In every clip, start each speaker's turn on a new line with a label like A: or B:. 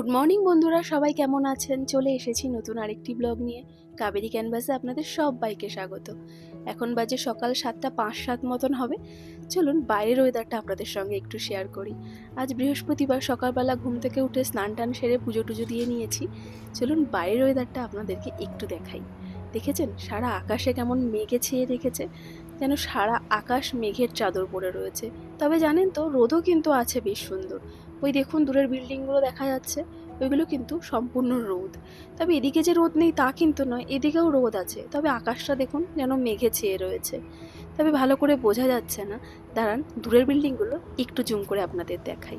A: Good morning বন্ধুরা। সবাই কেমন আছেন? চলে এসেছি নতুন আরেকটি ব্লগ নিয়ে। কাবেরি ক্যানভাসে আপনাদের সব বাইকে স্বাগত। এখন বাজে সকাল সাতটা পাঁচ সাত মতন হবে। চলুন, বাইরের ওয়েদারটা আপনাদের সঙ্গে একটু শেয়ার করি। আজ বৃহস্পতিবার সকালবেলা ঘুম থেকে উঠে স্নান টান সেরে পুজো টুজো দিয়ে নিয়েছি। চলুন, বাইরের ওয়েদারটা আপনাদেরকে একটু দেখাই। দেখেছেন? সারা আকাশে কেমন মেঘে ছেয়ে রেখেছে। যেন সারা আকাশ মেঘের চাদর পড়ে রয়েছে। তবে জানেন তো, রোদও কিন্তু আছে বেশ সুন্দর। ওই দেখুন দূরের বিল্ডিংগুলো দেখা যাচ্ছে, ওইগুলো কিন্তু সম্পূর্ণ রোদ। তবে এদিকে যে রোদ নেই তা কিন্তু নয়, এদিকেও রোদ আছে। তবে আকাশটা দেখুন যেন মেঘে ছেয়ে রয়েছে। তবে ভালো করে বোঝা যাচ্ছে না। দাঁড়ান, দূরের বিল্ডিংগুলো একটু জুম করে আপনাদের দেখাই।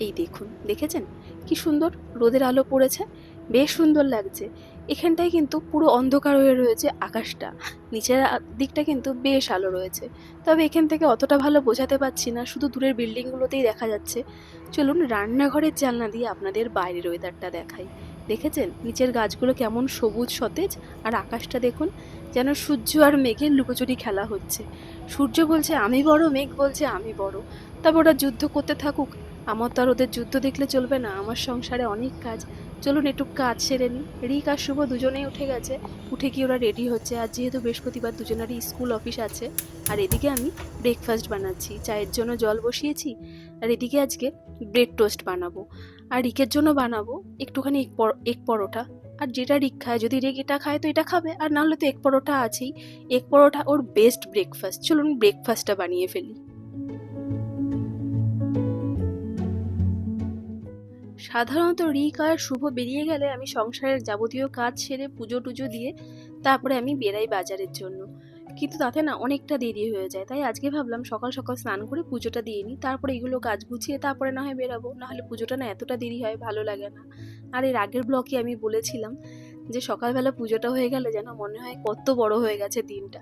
A: এই দেখুন, দেখেছেন? কি সুন্দর রোদের আলো পড়েছে। বেশ সুন্দর লাগছে। এখানটায় কিন্তু পুরো অন্ধকার হয়ে রয়েছে আকাশটা। নিচের দিকটা কিন্তু বেশ আলো রয়েছে। তবে এখান থেকে অতটা ভালো বোঝাতে পারছি না, শুধু দূরের বিল্ডিংগুলোতেই দেখা যাচ্ছে। চলুন রান্নাঘরের জানলা দিয়ে আপনাদের বাইরের ওয়েদারটা দেখাই। দেখেছেন? নিচের গাছগুলো কেমন সবুজ, সতেজ, আর আকাশটা দেখুন যেন সূর্য আর মেঘের লুকোচুরি খেলা হচ্ছে। সূর্য বলছে, আমি বড়, মেঘ বলছে, আমি বড়। তবে ওরা যুদ্ধ করতে থাকুক। আমার তো আর ওদের যুদ্ধ দেখলে চলবে না। আমার সংসারে অনেক কাজ। চলুন একটু কাজ সেরে নিই। রিক আর শুভ দুজনেই উঠে গেছে। উঠে কি ওরা রেডি হচ্ছে। আর যেহেতু বৃহস্পতিবার দুজনেরই স্কুল অফিস আছে, আর এদিকে আমি ব্রেকফাস্ট বানাচ্ছি। চায়ের জন্য জল বসিয়েছি। আর এদিকে আজকে ব্রেড টোস্ট বানাবো। আর রিকের জন্য বানাবো একটুখানি এক পর এক পরোটা। আর যেটা রিক খায়, যদি রেক এটা খায় তো এটা খাবে। আর নাহলে তো এক পরোটা আছেই। এক পরোটা ওর বেস্ট ব্রেকফাস্ট চলুন ব্রেকফাস্টটা বানিয়ে ফেলি। সাধারণত রিক আর শুভ বেরিয়ে গেলে আমি সংসারের যাবতীয় কাজ সেরে পুজো টুজো দিয়ে তারপরে আমি বেরাই বাজারের জন্য। কিন্তু তাতে না অনেকটা দেরি হয়ে যায়, তাই আজকে ভাবলাম সকাল সকাল স্নান করে পুজোটা দিয়ে নিই, তারপরে এগুলো কাজ গুছিয়ে তারপরে না হয় বেরাবো, নাহলে পুজোটা না এতটা দেরি হয়, ভালো লাগে না। আর এর আগের ব্লকে আমি বলেছিলাম যে সকালবেলা পুজোটা হয়ে গেলে যেন মনে হয় কত বড় হয়ে গেছে দিনটা।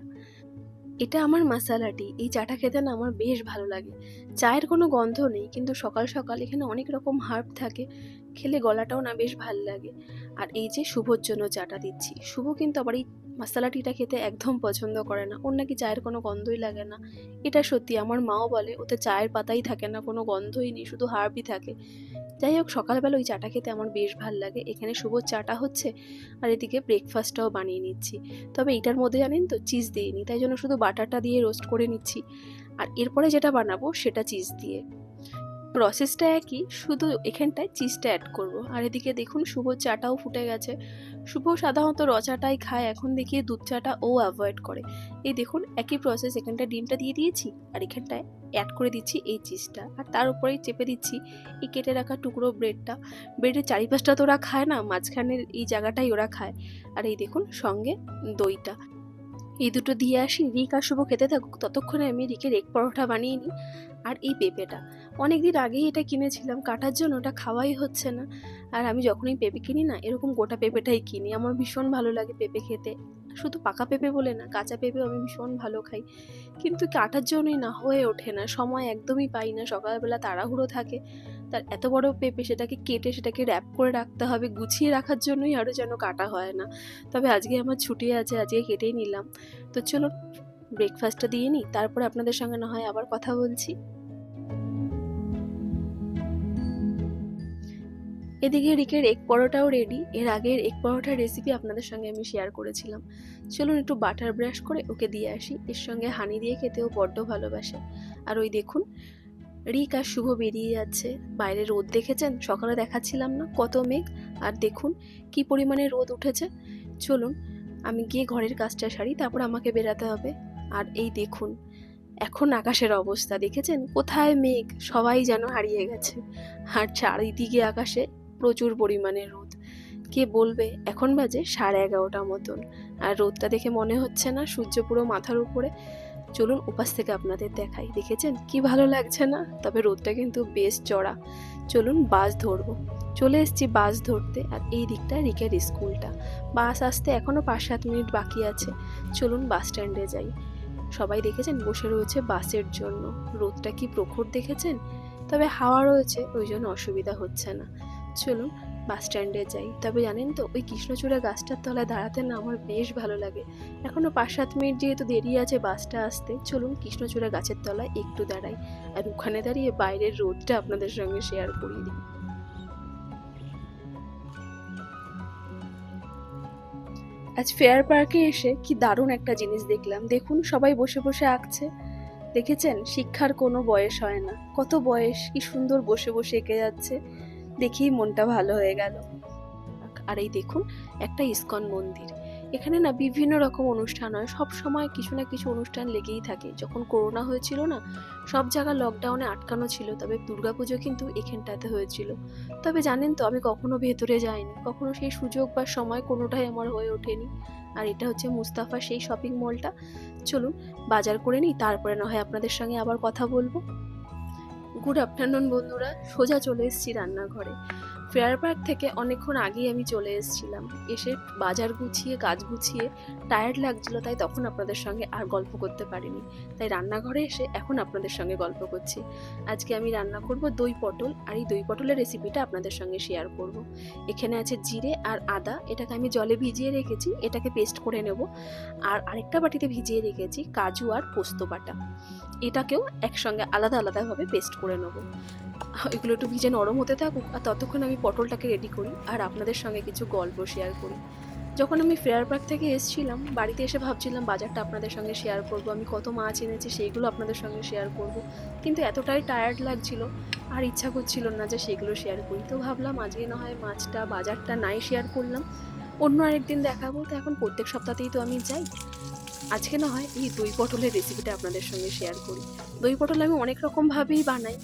A: এটা আমার মশালা টি এই চাটা খেতে না আমার বেশ ভালো লাগে। চায়ের কোনো গন্ধ নেই, কিন্তু সকাল সকাল এখানে অনেক রকম হার্ব থাকে। খেলে গলাটাও না বেশ ভালো লাগে। আর এই যে শুভর জন্য চাটা দিচ্ছি। শুভ কিন্তু আবার এই মশালা টিটা খেতে একদম পছন্দ করে না। ওর নাকি চায়ের কোনো গন্ধই লাগে না। এটা সত্যি, আমার মাও বলে, ওতে চায়ের পাতাই থাকে না, কোনো গন্ধই নেই, শুধু হার্বই থাকে। যাই হোক, সকালবেলা ওই চাটা খেতে আমার বেশ ভালো লাগে। এখানে শুভ চাটা হচ্ছে আর এদিকে ব্রেকফাস্টটাও বানিয়ে নিচ্ছি। তবে এটার মধ্যে জানেন তো চিজ দিইনি, তাই জন্য শুধু বাটারটা দিয়ে রোস্ট করে নিচ্ছি। আর এরপরে যেটা বানাবো, সেটা চিজ দিয়ে। প্রসেসটা একই, শুধু এখানটায় চিজটা অ্যাড করব। আর এদিকে দেখুন, শুভ চাটাও ফুটে গেছে। শুভ সাধারণত র চাটাই খায়, এখন দেখি দুধ চাটা ও অ্যাভয়েড করে। এই দেখুন, একই প্রসেস এখানটা ডিমটা দিয়ে দিয়েছি আর এখানটায় অ্যাড করে দিচ্ছি এই চিজটা আর তার উপরেই চেপে দিচ্ছি এই কেটে রাখা টুকরো ব্রেডটা ব্রেডের চারিপাশটা তো ওরা খায় না, মাঝখানের এই জায়গাটাই ওরা খায়। আর এই দেখুন, সঙ্গে দইটা। এই দুটো দিয়ে আসি, রিক আর শুভ খেতে থাকুক, ততক্ষণে আমি রিকের এক পরোটা বানিয়ে নিই আর এই পেঁপেটা। অনেক দিন আগেই এটা কিনেছিলাম, কাটার জন্য ওটা খাওয়াই হচ্ছে না। আর আমি যখনই পেঁপে কিনি না, এরকম গোটা পেঁপেটাই কিনি। আমার ভীষণ ভালো লাগে পেঁপে খেতে। শুধু পাকা পেঁপে বলে না, কাঁচা পেঁপেও আমি ভীষণ ভালো খাই। কিন্তু কাটার জন্যই না, হয়ে ওঠে না, সময় একদমই পাই না, সকালবেলা তাড়াহুড়ো থাকে। তার এত বড় পেঁপে সেটাকে কেটে সেটাকে র্যাপ করে রাখতে হবে, গুছিয়ে রাখার জন্যই আরও যেন কাটা হয় না। তবে আজকে আমার ছুটি আছে, আজকে কেটেই নিলাম। তো চলো ব্রেকফাস্টটা দিয়ে নিই, তারপরে আপনাদের সঙ্গে না হয় আবার কথা বলছি। এদিকে রিকের এক পরোটাও রেডি এর আগের এক পরোটার রেসিপি আপনাদের সঙ্গে আমি শেয়ার করেছিলাম। চলুন একটু বাটার ব্রাশ করে ওকে দিয়ে আসি, এর সঙ্গে হানি দিয়ে খেতেও বড্ড ভালোবাসে। আর ওই দেখুন রিক আর শুভ বেরিয়ে যাচ্ছে। বাইরে রোদ দেখেছেন? সকালে দেখাচ্ছিলাম না। কত মেঘ। আর দেখুন, কি পরিমাণে রোদ উঠেছে। চলুন, আমি গিয়ে ঘরের কাজটা সারি, তারপর আমাকে বেরাতে হবে। আর এই দেখুন, এখন আকাশের অবস্থা। দেখেছেন? কোথায় মেঘ? সবাই যেন হারিয়ে গেছে। আর চারিদিকে আকাশে প্রচুর পরিমাণে রোদ। কে বলবে? এখন বাজে সাড়ে এগারোটা মতন। আর রোদটা দেখে মনে হচ্ছে না, সূর্য পুরো মাথার উপরে চলুন উপাস থেকে আপনাদের দেখাই, দেখেছেন? কি ভালো লাগছে না? তবে রোদটা কিন্তু বেশ চড়া। চলুন বাস ধরবো। চলে এসেছি বাস ধরতে, আর এই দিকটা রিকের স্কুলটা। বাস আসতে এখনও পাঁচ সাত মিনিট বাকি আছে। চলুন বাস স্ট্যান্ডে যাই। সবাই দেখেছেন বসে রয়েছে বাসের জন্য। রোদটা কি প্রখর দেখেছেন? তবে হাওয়া রয়েছে, ওই জন্য অসুবিধা হচ্ছে না। চলুন বাস স্ট্যান্ডে যাই। তবে জানেন তো, ওই কৃষ্ণচূড়া গাছটার তলায় দাঁড়াতে না আমার বেশ ভালো লাগে। এখনও পাঁচ সাত মিনিট যেহেতু দেরি আছে বাসটা আসতে, চলুন কৃষ্ণচূড়া গাছের তলায় একটু দাঁড়াই। আর ওখানে দাঁড়িয়ে বাইরের রোদটা আপনাদের সঙ্গে শেয়ার করিয়ে দিই আজ ফেয়ার পার্কে এসে কি দারুণ একটা জিনিস দেখলাম। দেখুন, সবাই বসে বসে আঁকছে। দেখেছেন? শিক্ষার কোনো বয়স হয় না। কত বয়স? কি সুন্দর বসে বসে এঁকে যাচ্ছে। দেখেই মনটা ভালো হয়ে গেল। আর এই দেখুন, একটা ইস্কন মন্দির। এখানে না বিভিন্ন রকম অনুষ্ঠান হয়। সব সময় কিছু না কিছু অনুষ্ঠান লেগেই থাকে। যখন করোনা হয়েছিল না, সব জায়গা লকডাউনে আটকানো ছিল। তবে দুর্গাপুজো কিন্তু এখানটাতে হয়েছিল। তবে জানেন তো, আমি কখনো ভেতরে যাইনি। কখনো সেই সুযোগ বা সময় কোনোটাই আমার হয়ে ওঠেনি। আর এটা হচ্ছে মুস্তাফা সেই শপিং মলটা চলুন, বাজার করে নিই। তারপরে না হয় আপনাদের সঙ্গে আবার কথা বলব। গুড আফটারনুন বন্ধুরা সোজা চলে এসেছি রান্নাঘরে। ফেয়ার পার্ক থেকে অনেকক্ষণ আগেই আমি চলে এসেছিলাম। এসে বাজার গুছিয়ে, কাজ গুছিয়ে টায়ার্ড লাগছিল, তাই তখন আপনাদের সঙ্গে আর গল্প করতে পারিনি। তাই রান্নাঘরে এসে এখন আপনাদের সঙ্গে গল্প করছি। আজকে আমি রান্না করব দই পটল আর এই দই পটলের রেসিপিটা আপনাদের সঙ্গে শেয়ার করব। এখানে আছে জিরে আর আদা, এটাকে আমি জলে ভিজিয়ে রেখেছি, এটাকে পেস্ট করে নেব। আর আরেকটা বাটিতে ভিজিয়ে রেখেছি কাজু আর পোস্ত বাটা। এটাকেও একসঙ্গে আলাদা আলাদাভাবে পেস্ট করে নেব। এগুলো একটু ভিজে নরম হতে থাকুক, আর ততক্ষণ আমি পটলটাকে রেডি করি আর আপনাদের সঙ্গে কিছু গল্প শেয়ার করি। যখন আমি ফেয়ার পার্ক থেকে এসেছিলাম, বাড়িতে এসে ভাবছিলাম, বাজারটা আপনাদের সঙ্গে শেয়ার করব, আমি কত মাছ এনেছি সেইগুলো আপনাদের সঙ্গে শেয়ার করব। কিন্তু এতটাই টায়ার্ড লাগছিল আর ইচ্ছা করছিল না যে সেগুলো শেয়ার করি। তো ভাবলাম, আজকে না হয় মাছটা বাজারটা নাই শেয়ার করলাম, অন্য আরেকদিন দেখাবো। তো এখন প্রত্যেক সপ্তাহতেই তো আমি যাই। আজকে না হয় এই দই পটলের রেসিপিটা আপনাদের সঙ্গে শেয়ার করি। দই পটল আমি অনেক রকমভাবেই বানাই।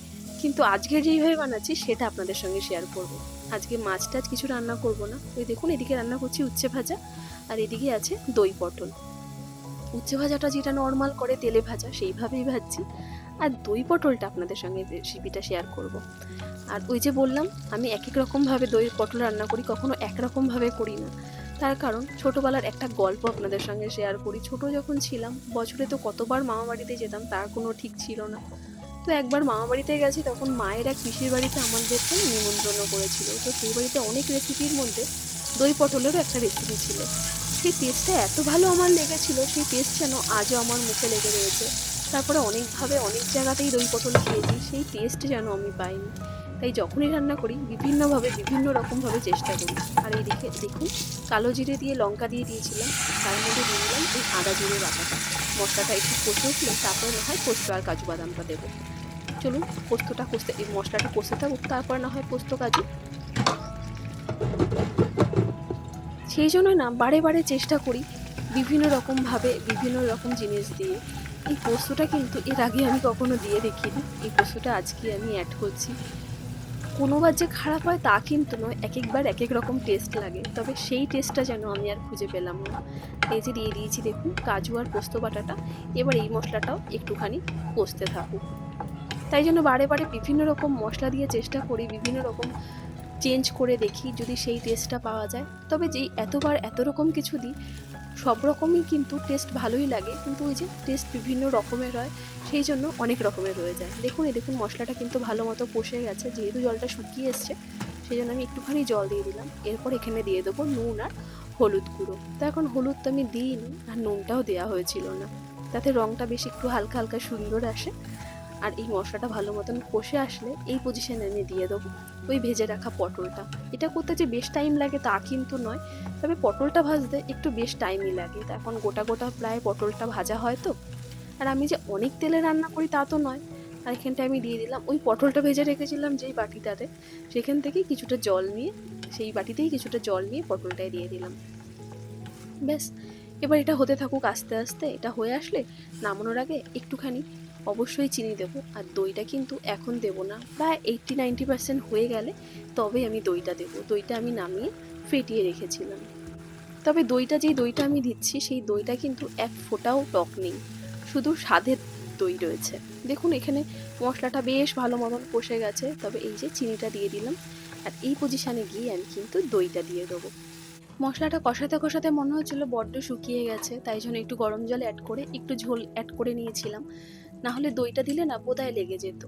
A: কিন্তু আজকে যেইভাবে বানাচ্ছি, সেটা আপনাদের সঙ্গে শেয়ার করব। আজকে মাছ টাছ কিছু রান্না করব না। ওই দেখুন, এদিকে রান্না করছি উচ্ছে ভাজা, আর এদিকে আছে দই পটল। উচ্ছে ভাজাটা যেটা নর্মাল করে তেলে ভাজা, সেইভাবেই ভাজছি। আর দই পটলটা আপনাদের সঙ্গে রেসিপিটা শেয়ার করব। আর ওই যে বললাম, আমি এক এক রকমভাবে দই পটল রান্না করি, কখনো একরকমভাবে করি না। তার কারণ, ছোটোবেলার একটা গল্প আপনাদের সঙ্গে শেয়ার করি। ছোট যখন ছিলাম, বছরে তো কতবার মামা বাড়িতে যেতাম, তার কোনো ঠিক ছিল না। তো একবার মামা বাড়িতে গেছি, তখন মায়ের এক পিসির বাড়িতে আমাদেরকে নিমন্ত্রণ করেছিল। তো সেই বাড়িতে অনেক রেসিপির মধ্যে দই পটলেরও একটা রেসিপি ছিল। সেই টেস্টটা এত ভালো আমার লেগেছিল, সেই টেস্ট যেন আজও আমার মুখে লেগে রয়েছে। তারপরে অনেকভাবে অনেক জায়গাতেই দই পটল খেয়েছি, সেই টেস্ট যেন আমি পাইনি। তাই যখনই রান্না করি, বিভিন্নভাবে, বিভিন্ন রকমভাবে চেষ্টা করি। আর এইদিকে দেখুন, কালো জিরে দিয়ে লঙ্কা দিয়ে দিয়েছিলাম, তার মধ্যে দিয়ে দিলাম এই আদা জিরে বাটাটা। মশলাটা একটু কষে উঠলে তারপরে না হয় পোস্ত আর কাজু বাদামটা দেবো। চলুন পোস্তটা কষতে, এই মশলাটা কষতে থাকুক, তারপর না হয় পোস্ত কাজু। সেই জন্য না, বারে বারে চেষ্টা করি বিভিন্ন রকমভাবে বিভিন্ন রকম জিনিস দিয়ে। এই পোস্তটা কিন্তু এর আগে আমি কখনো দিয়ে দেখিনি। এই পোস্তটা আজকে আমি অ্যাড করছি। কোনোবার যে খারাপ হয় তা কিন্তু নয় এক একবার এক এক রকম টেস্ট লাগে। তবে সেই টেস্টটা যেন আমি আর খুঁজে পেলাম না। এই যে দিয়ে দিয়েছি দেখুন, কাজু আর পোস্ত বাটাটা। এবার এই মশলাটাও একটুখানি কষতে থাকুক। তাই জন্য বারে বারে বিভিন্ন রকম মশলা দিয়ে চেষ্টা করি, বিভিন্ন রকম চেঞ্জ করে দেখি যদি সেই টেস্টটা পাওয়া যায়। তবে যেই এতবার এত রকম কিছু দিই, সব রকমই কিন্তু টেস্ট ভালোই লাগে। কিন্তু ওই যে টেস্ট বিভিন্ন রকমের হয়, সেই জন্য অনেক রকমের রয়ে যায়। দেখুন, এই দেখুন মশলাটা কিন্তু ভালো মতো কষে গেছে। যেহেতু জলটা শুকিয়ে এসছে, সেই জন্য আমি একটুখানি জল দিয়ে দিলাম। এরপর এখানে দিয়ে দেবো নুন আর হলুদ গুঁড়ো। তো এখন হলুদ তো আমি দিইনি, আর নুনটাও দেওয়া হয়েছিল না। তাতে রঙটা বেশ একটু হালকা হালকা সুন্দর আসে। আর এই মশলাটা ভালো মতন কষে আসলে এই পজিশনে আমি দিয়ে দেবো। ওই ভেজে রাখা পটলটা। এটা করতে যে বেশ টাইম লাগে তা কিন্তু নয়, তবে পটলটা ভাজতে একটু বেশ টাইমই লাগে। তা এখন গোটা গোটা প্রায় পটলটা ভাজা হয় তো। আর আমি যে অনেক তেলে রান্না করি তা তো নয়। আর এখানটায় আমি দিয়ে দিলাম, ওই পটলটা ভেজে রেখেছিলাম যেই বাটিটাতে, সেখান থেকে কিছুটা জল নিয়ে, সেই বাটিতেই কিছুটা জল নিয়ে পটলটায় দিয়ে দিলাম। ব্যাস, এবার এটা হতে থাকুক আস্তে আস্তে। এটা হয়ে আসলে নামানোর আগে একটুখানি অবশ্যই চিনি দেবো। আর দইটা কিন্তু এখন দেবো না। প্রায় এইটটি নাইনটি পার্সেন্ট হয়ে গেলে তবে আমি দইটা দেবো। দইটা আমি নামিয়ে ফেটিয়ে রেখেছিলাম। তবে দইটা যেই দইটা আমি দিচ্ছি, সেই দইটা কিন্তু এক ফোঁটাও টক নেই। শুধু স্বাদের দই রয়েছে। দেখুন, এখানে মশলাটা বেশ ভালো মতন কষে গেছে। তবে এই যে চিনিটা দিয়ে দিলাম, আর এই পজিশানে গিয়ে আমি কিন্তু দইটা দিয়ে দেবো। মশলাটা কষাতে কষাতে মনে হচ্ছিল বড্ড শুকিয়ে গেছে, তাই জন্য একটু গরম জল অ্যাড করে, একটু ঝোল অ্যাড করে নিয়েছিলাম। না হলে দইটা দিলে না বোধহয় লেগে যেত।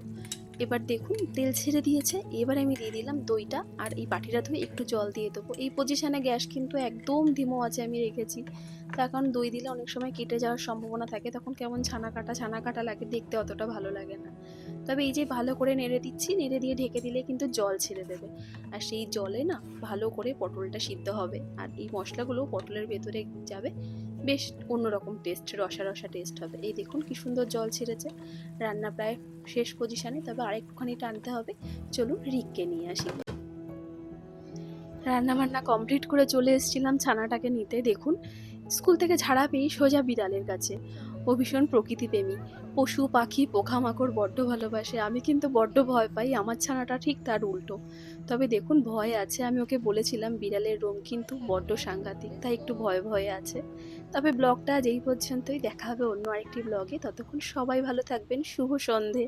A: এবার দেখুন, তেল ছেড়ে দিয়েছে, এবার আমি দিয়ে দিলাম দইটা, আর এই বাটিটা ধুয়ে একটু জল দিয়ে দেবো। এই পজিশানে গ্যাস কিন্তু একদম ধিমো আছে আমি রেখেছি। তার কারণ দই দিলে অনেক সময় কেটে যাওয়ার সম্ভাবনা থাকে, তখন কেমন ছানা কাটা ছানা কাটা লাগে, দেখতে অতটা ভালো লাগে না। তবে এই যে ভালো করে নেড়ে দিচ্ছি, নেড়ে দিয়ে ঢেকে দিলে কিন্তু জল ছেড়ে দেবে। আর সেই জলে না ভালো করে পটলটা সিদ্ধ হবে। আর এই মশলাগুলো পটলের ভেতরে যাবে। বেশ অন্যরকম টেস্ট রসা রসা টেস্ট হবে। এই দেখুন কি সুন্দর জল ছেড়েছে। রান্না প্রায় শেষ পজিশানে তবে আরেকটুখানি টানতে হবে। চলুন রিককে নিয়ে আসি। রান্না বান্না কমপ্লিট করে চলে এসেছিলাম ছানাটাকে নিতে। দেখুন, স্কুল থেকে ঝাড়া পেয়ে সোজা বিড়ালের কাছে। ও ভীষণ প্রকৃতিপ্রেমী। পশু, পাখি, পোকামাকড় বড্ড ভালোবাসে। আমি কিন্তু বড্ড ভয় পাই, আমার ছানাটা ঠিক তার উল্টো। তবে দেখুন, ভয় আছে, আমি ওকে বলেছিলাম, বিড়ালের রোম কিন্তু বড্ড সাংঘাতিক, তাই একটু ভয় ভয়ে আছে। তবে ব্লগটা আজ এই পর্যন্তই, দেখা হবে অন্য আরেকটি ব্লগে। ততক্ষণ সবাই ভালো থাকবেন, শুভ সন্ধে।